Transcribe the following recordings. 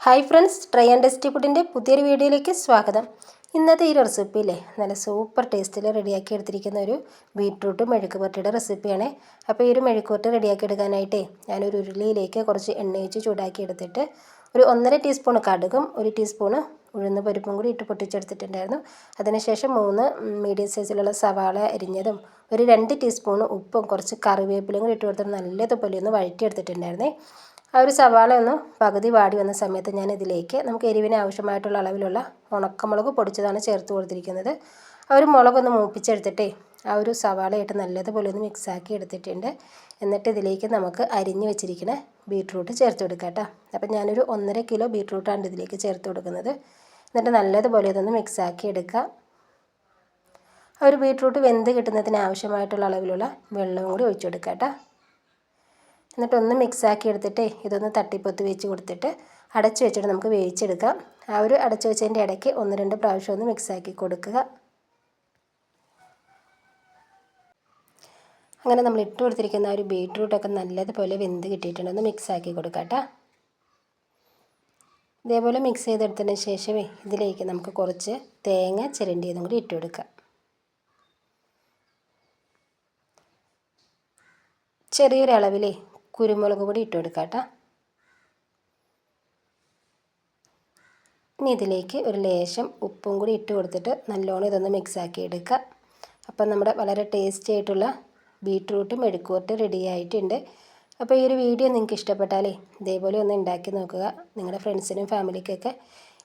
Hi friends try and test ഫുഡിന്റെ പുതിയൊരു വീഡിയോയിലേക്ക് സ്വാഗതം. ഇന്നത്തെ ഈ റെസിപ്പിയില്ലേ നല്ല സൂപ്പർ ടേസ്റ്റിൽ റെഡിയാക്കി എടുത്തിരിക്കുന്ന ഒരു ബീട്രൂട്ട് മെഴുക്ക് പുരട്ടിയുടെ റെസിപ്പിയാണ് അപ്പോൾ ഈ ഒരു മെഴുക്ക് റെഡിയാക്കി എടുക്കാനായിട്ടേ ഞാനൊരു ഉരുളിയിലേക്ക് കുറച്ച് എണ്ണ ഒഴിച്ച് ചൂടാക്കി എടുത്തിട്ട് ഒരു ഒന്നര ടീസ്പൂൺ കടുകും ഒരു ടീസ്പൂണ് ഉഴുന്ന് പരിപ്പും കൂടി ഇട്ട് പൊട്ടിച്ചെടുത്തിട്ടുണ്ടായിരുന്നു. അതിനുശേഷം മൂന്ന് മീഡിയം സൈസിലുള്ള സവാള അരിഞ്ഞതും ഒരു രണ്ട് ടീസ്പൂൺ ഉപ്പും കുറച്ച് കറിവേപ്പിലും കൂടി ഇട്ട് കൊടുത്തിട്ട് നല്ലതുപോലെ ഒന്ന് വഴറ്റി വഴറ്റിയെടുത്തിട്ടുണ്ടായിരുന്നേ. ആ ഒരു സവാള ഒന്ന് പകുതി വാടി വന്ന സമയത്ത് ഞാൻ ഇതിലേക്ക് നമുക്ക് എരിവിന് ആവശ്യമായിട്ടുള്ള അളവിലുള്ള ഉണക്കമുളക് പൊടിച്ചതാണ് ചേർത്ത് കൊടുത്തിരിക്കുന്നത്. ആ ഒരു മുളകൊന്ന് മൂപ്പിച്ചെടുത്തിട്ടേ ആ ഒരു സവാളയായിട്ട് നല്ലതുപോലെ ഒന്ന് മിക്സാക്കി എടുത്തിട്ടുണ്ട്. എന്നിട്ട് ഇതിലേക്ക് നമുക്ക് അരിഞ്ഞു വെച്ചിരിക്കുന്ന ബീട്രൂട്ട് ചേർത്ത് കൊടുക്കാം കേട്ടോ. അപ്പം ഞാനൊരു ഒന്നര കിലോ ബീട്രൂട്ടാണ് ഇതിലേക്ക് ചേർത്ത് കൊടുക്കുന്നത്. എന്നിട്ട് നല്ലതുപോലെ ഇതൊന്ന് മിക്സാക്കി എടുക്കുക ആ ഒരു ബീട്രൂട്ട് വെന്ത് കിട്ടുന്നതിന് ആവശ്യമായിട്ടുള്ള അളവിലുള്ള വെള്ളവും കൂടി ഒഴിച്ചു കൊടുക്കാം കേട്ടോ. എന്നിട്ടൊന്ന് മിക്സാക്കി എടുത്തിട്ട് ഇതൊന്ന് തട്ടിപ്പൊത്തി വെച്ച് കൊടുത്തിട്ട് അടച്ചു വെച്ചിട്ട് നമുക്ക് വേവിച്ചെടുക്കാം. ആ ഒരു അടച്ചു വെച്ചതിന്റെ ഇടയ്ക്ക് ഒന്ന് രണ്ട് പ്രാവശ്യം ഒന്ന് മിക്സാക്കി കൊടുക്കുക. അങ്ങനെ നമ്മൾ ഇട്ട് കൊടുത്തിരിക്കുന്ന ആ ഒരു ബീട്രൂട്ടൊക്കെ നല്ലതുപോലെ വെന്ത് കിട്ടിയിട്ടുണ്ട്. ഒന്ന് മിക്സാക്കി കൊടുക്കാം ഇതേപോലെ മിക്സ് ചെയ്തെടുത്തതിന് ശേഷമേ ഇതിലേക്ക് നമുക്ക് കുറച്ച് തേങ്ങ ചിരണ്ടിയതും കൂടി ഇട്ട് കൊടുക്കാം. ചെറിയൊരളവിലേ കുരുമുളക് പൊടി ഇട്ട് കൊടുക്കാം കേട്ടോ ഇനി ഇതിലേക്ക് ഒരു ലേശം ഉപ്പും കൂടി ഇട്ട് കൊടുത്തിട്ട് നല്ലോണം ഇതൊന്ന് മിക്സാക്കി എടുക്കുക. അപ്പം നമ്മുടെ വളരെ ടേസ്റ്റി ആയിട്ടുള്ള ബീട്രൂട്ടും മെഴുക്കുവരട്ട് റെഡി ആയിട്ടുണ്ട്. അപ്പോൾ ഈ ഒരു വീഡിയോ നിങ്ങൾക്ക് ഇഷ്ടപ്പെട്ടാലേ ഇതേപോലെ ഒന്ന് ഉണ്ടാക്കി നോക്കുക. നിങ്ങളുടെ ഫ്രണ്ട്സിനും ഫാമിലിക്കൊക്കെ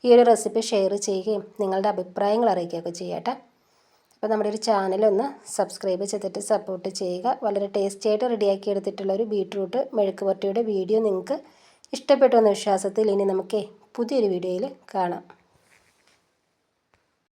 ഈ ഒരു റെസിപ്പി ഷെയർ ചെയ്യുകയും നിങ്ങളുടെ അഭിപ്രായങ്ങൾ അറിയിക്കുകയൊക്കെ ചെയ്യാം അപ്പോൾ നമ്മുടെ ഒരു ചാനലൊന്ന് സബ്സ്ക്രൈബ് ചെയ്തിട്ട് സപ്പോർട്ട് ചെയ്യുക. വളരെ ടേസ്റ്റി ആയിട്ട് റെഡിയാക്കി എടുത്തിട്ടുള്ള ഒരു ബീട്രൂട്ട് മെഴുക്ക് പുരട്ടിയുടെ വീഡിയോ നിങ്ങൾക്ക് ഇഷ്ടപ്പെട്ടു എന്ന വിശ്വാസത്തിൽ ഇനി നമുക്ക് പുതിയൊരു വീഡിയോയിൽ കാണാം.